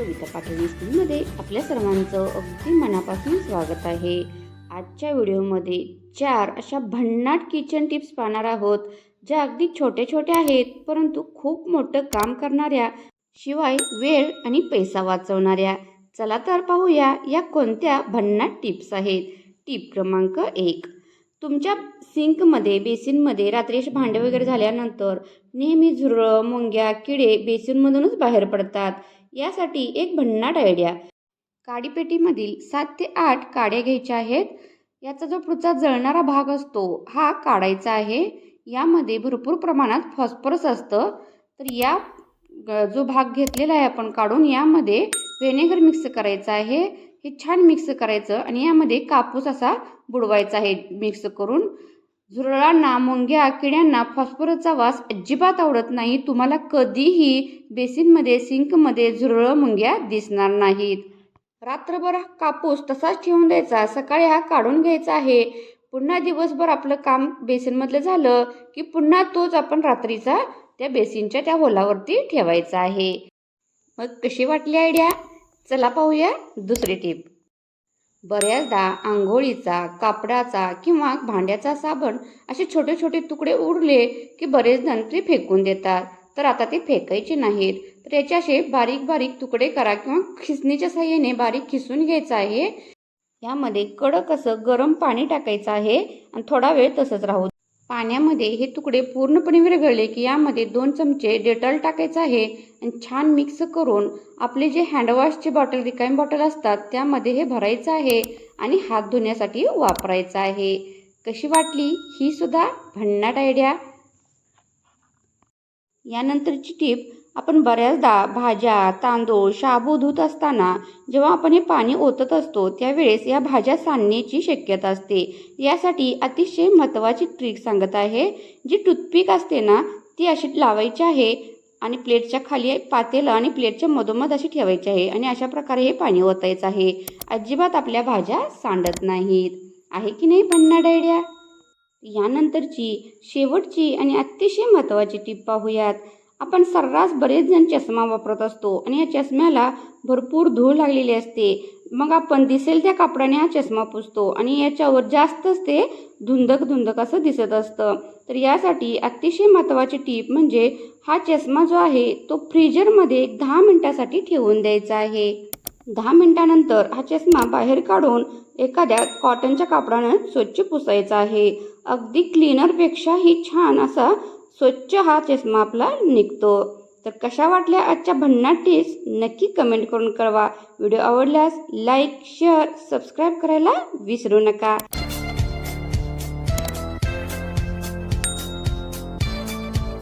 कविता पाठवी स्कूलमध्ये आपल्या सर्वांचं अगदी मनापासून स्वागत आहे. आजच्या व्हिडिओमध्ये चार अशा भन्नाट किचन टिप्स पाहणार आहोत ज्या अगदी छोटे छोटे आहेत परंतु खूप मोठं काम करणाऱ्या शिवाय वेळ आणि पैसा वाचवणाऱ्या. चला तर पाहूया या कोणत्या भन्नाट टिप्स आहेत. टिप क्रमांक एक. तुमच्या सिंकमध्ये बेसिनमध्ये रात्री भांडे वगैरे झाल्यानंतर नेहमी झुरळं मुंग्या किडे बेसिनमधूनच बाहेर पडतात. यासाठी एक भन्नाट आयडिया काडीपेटीमधील सात ते आठ काड्या घ्यायच्या आहेत. याचा जो पुढचा जळणारा भाग असतो हा काढायचा आहे. यामध्ये भरपूर प्रमाणात फॉस्फरस असतं. तर या जो भाग घेतलेला आहे आपण काढून यामध्ये व्हिनेगर मिक्स करायचं आहे. हे छान मिक्स करायचं आणि यामध्ये कापूस असा बुडवायचा आहे मिक्स करून. झुरळांना मुंग्या किड्यांना फॉस्फरसचा वास अजिबात आवडत नाही. तुम्हाला कधीही बेसिनमध्ये सिंकमध्ये झुरळ मुंग्या दिसणार नाहीत. रात्रभर हा कापूस तसाच ठेवून द्यायचा सकाळी हा काढून घ्यायचा आहे. पुन्हा दिवसभर आपलं काम बेसिनमधलं झालं की पुन्हा तोच आपण रात्रीचा त्या बेसिनच्या त्या होलावरती ठेवायचा आहे. मग कशी वाटली आयडिया? चला पाहूया दुसरी टीप. बऱ्याचदा आंघोळीचा कापडाचा किंवा भांड्याचा साबण असे छोटे छोटे तुकडे उरले की बरेच जण ते फेकून देतात. तर आता ते फेकायचे नाहीत. तर याचे असे बारीक बारीक तुकडे करा किंवा खिसणीच्या साह्याने बारीक खिसून घ्यायचं आहे. यामध्ये कडक असं गरम पाणी टाकायचं आहे आणि थोडा वेळ तसंच राहू पाण्यामध्ये हे तुकडे पूर्णपणे विरघळले की यामध्ये दोन चमचे डेटॉल टाकायचं आहे आणि छान मिक्स करून आपले जे हँडवॉशचे बॉटल रिकामी बॉटल असतात त्यामध्ये हे भरायचं आहे आणि हात धुण्यासाठी वापरायचं आहे. कशी वाटली? ही सुद्धा भन्नाट आयडिया यानंतरची टीप आपण बऱ्याचदा भाज्या तांदूळ शाबू धुत असताना जेव्हा आपण हे पाणी ओतत असतो त्यावेळेस या भाज्या सांडण्याची शक्यता असते. यासाठी अतिशय महत्त्वाची ट्रिक सांगत आहे जी टूथपिक असते ना ती अशी लावायची आहे आणि प्लेटच्या खाली पातेलं आणि प्लेटच्या मधोमध अशी ठेवायची आहे आणि अशा प्रकारे हे पाणी ओतायचं आहे. अजिबात आपल्या भाज्या सांडत नाहीत. आहे की नाही पन्ना आयडिया? यानंतरची शेवटची आणि अतिशय महत्त्वाची टीप पाहूयात. आपण सर्रास बरेच जण चष्मा वापरत असतो आणि या चष्म्याला भरपूर धूळ लागलेली असते. मग आपण दिसेल त्या कापडाने हा चष्मा पुसतो आणि याच्यावर जास्तच ते धुंदक धुंदक असं दिसत असतं. तर यासाठी अतिशय महत्त्वाची टीप म्हणजे हा चष्मा जो आहे तो फ्रीजरमध्ये एक दहा मिनिटासाठी ठेवून द्यायचा आहे. दहा मिनिटानंतर हा चष्मा बाहेर काढून एखाद्या कॉटनच्या कापडानं स्वच्छ पुसायचा आहे. अगदी क्लीनरपेक्षाही छान असा स्वच्छ हा चष्मा आपला निघतो. तर कशा वाटल्या आजच्या भन्नाट टिप्स नक्की कमेंट करून कळवा. व्हिडिओ आवडल्यास लाईक शेअर सबस्क्राईब करायला विसरू नका.